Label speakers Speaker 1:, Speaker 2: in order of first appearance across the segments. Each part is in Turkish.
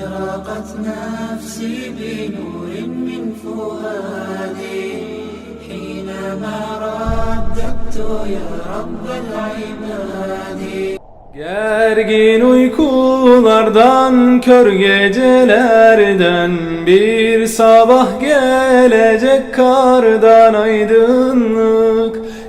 Speaker 1: أشرقت نفسي بنور من فؤادي حينما رددت يا رب العباد
Speaker 2: Gergin uykulardan, kör gecelerden Bir sabah gelecek kardan aydınlık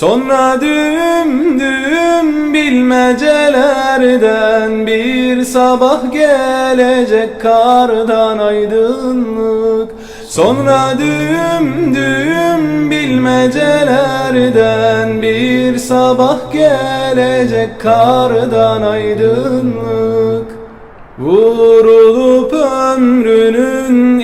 Speaker 2: Sonra düğüm düğüm bilmecelerden bir sabah gelecek kardan aydınlık. Sonra düğüm düğüm bilmecelerden bir sabah gelecek kardan aydınlık. Vurulup ömrünün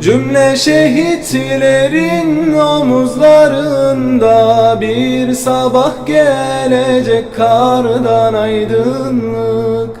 Speaker 2: Cümle şehitlerin omuzlarında Bir sabah gelecek kardan aydınlık